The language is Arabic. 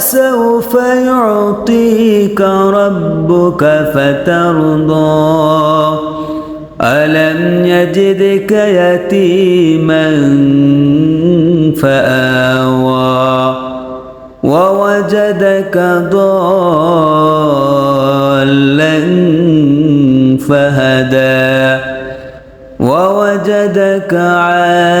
ولسوف يعطيك ربك فترضى. ألم يجدك يتيما فآوى. ووجدك ضالا فهدى. ووجدك عائلا